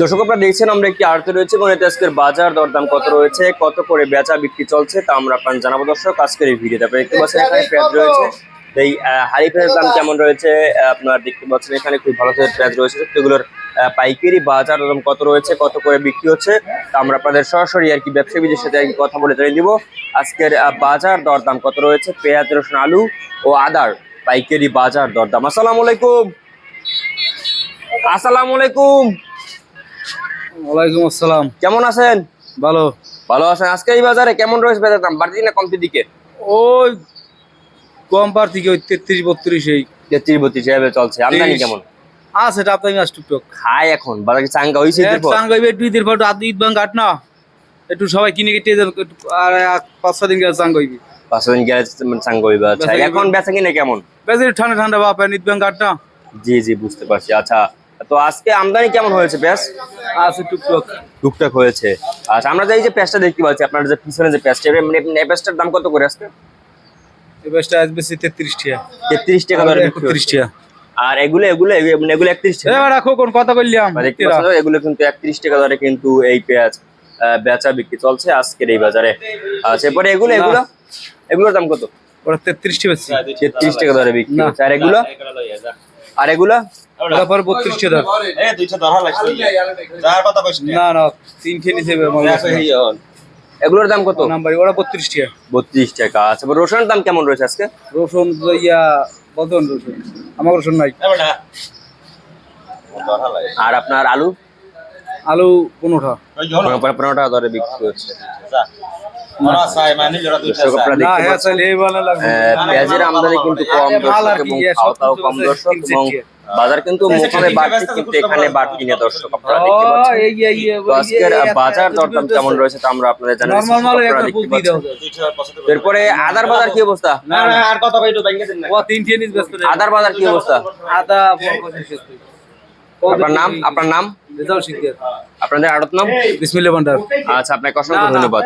দর্শক আপনারা দেখছেন আমরা একটি আড়তে রয়েছে এবং এতে আজকের বাজার দরদাম কত রয়েছে কত করে বেচা বিক্রি চলছে তা আমরা আপনার জানাব। দর্শক আজকের এই ভিডিওতে আপনারা দেখতে পাচ্ছেন এখানে পেঁয়াজ রয়েছে। এই হাড়ি পেঁয়াজের দাম কেমন রয়েছে আপনারা দেখতে পাচ্ছেন এখানে খুব ভালো পেঁয়াজ রয়েছে। সেগুলোর পাইকারি বাজার দরদাম কত রয়েছে কত করে বিক্রি হচ্ছে তা আমরা আপনাদের সরাসরি আর কি ব্যবসায়ীদের সাথে আর কি কথা বলে জানিয়ে দিব। আজকের বাজার দরদাম কত রয়েছে পেঁয়াজ রসুন আলু ও আদার পাইকারি বাজার দরদাম। আসসালামু আলাইকুম। আসসালামু আলাইকুম। ওয়ালাইকুম আসসালাম। কেমন আছেন? ভালো। ভালো আছেন। আজকে এই বাজারে কেমন রয়েছে বাজার দাম? বাড়তি না কমতির দিকে? ওই কম থেকে ওই তেত্রিশ বত্রিশ এই। তেত্রিশ বত্রিশ এভাবে চলছে। আমদানি কেমন? আছে টুকটুক। খায় এখন। বাজারে চাঙ্গা? চাঙ্গাই একটু ঈদের পর। ঈদ বাং কাট না। একটু সবাই কিনে কেটে যাবে আর পাঁচ ছ দিন গেলে চাঙ্গাইবি পাঁচ দিন গেলে চাঙ্গা হইবে। আচ্ছা এখন বেচা কিনে কেমন? ঠান্ডা ঠান্ডা বাপ ঈদ বাং কাট না। জি জি বুঝতে পারছি। আচ্ছা তো আজকে আমদানি কেমন হয়েছে পেঁয়াজ আছে টুকটুক। টুকটাক হয়েছে। আচ্ছা আমরা যে এই যে পেঁয়াজটা দেখতে পাচ্ছি আপনার যে পিছনে যে পেঁয়াজটা এবার মানে এই পেঁয়াজটার দাম কত করে আজকে? এই বেশটা আজ বেশি তেত্রিশ টিয়া। তেত্রিশ টাকা বিক্রি একত্রিশ হচ্ছে। আর এগুলো এগুলো এগুলো এগুলো একত্রিশ টাকা রাখো কোন কথা বললাম। দেখতে পাচ্ছেন এগুলো কিন্তু একত্রিশ টাকা দরে কিন্তু এই পেঁয়াজ আহ, বেচা বিক্রি চলছে আজকের এই বাজারে। আচ্ছা এরপরে এগুলো এগুলো? এগুলোর দাম কত? ওরা তেত্রিশ বেশি তেত্রিশ টাকা দরে বিক্রি হচ্ছে। আর এগুলো? আর এগুলো? ওরা পরে বত্রিশ না না তিন খেয়ে নিছে এগুলোর দাম কত? নাম্বার ওরা বত্রিশ টিয়া বত্রিশ টাকা আচ্ছা রসুনের দাম কেমন রয়েছে আজকে? রসুন ইয়া বদন রসুন। আমার রসুন নাই। আর আপনার আলু? আলু পনেরোটা। পনেরো পনেরো টাকা দরে বিক্রি হচ্ছে। দর্শক আপনারা না দেখতে হ্যাঁ পাচ্ছেন। চাইলে এই ভালো লাগবে। আহ, পেঁয়াজের আমদানি কিন্তু কম দর্শক এবং সব কম দর্শক এবং? বাজার কিন্তু মোকামে বাড়তি কিন্তু এখানে বাড়তি নিয়ে দর্শক আপনারা দেখতে পাচ্ছেন। এই এই এই আজকের বাজার দরদাম কেমন রয়েছে তা আমরা আপনাদের জানাচ্ছি নরমাল মাল একটা দেখতে দিয়ে দাও এরপরে আদার বাজার কি অবস্থা? না না আর কথা কইতো ব্যাংকে দেন ও তিন ব্যস্ত আদার বাজার কি অবস্থা? আদা আপনার নাম? আপনার নাম? আপনাদের আড়ত নাম? বিসমিল্লাহ ভান্ডার। আচ্ছা আপনাকে অসংখ্য ধন্যবাদ।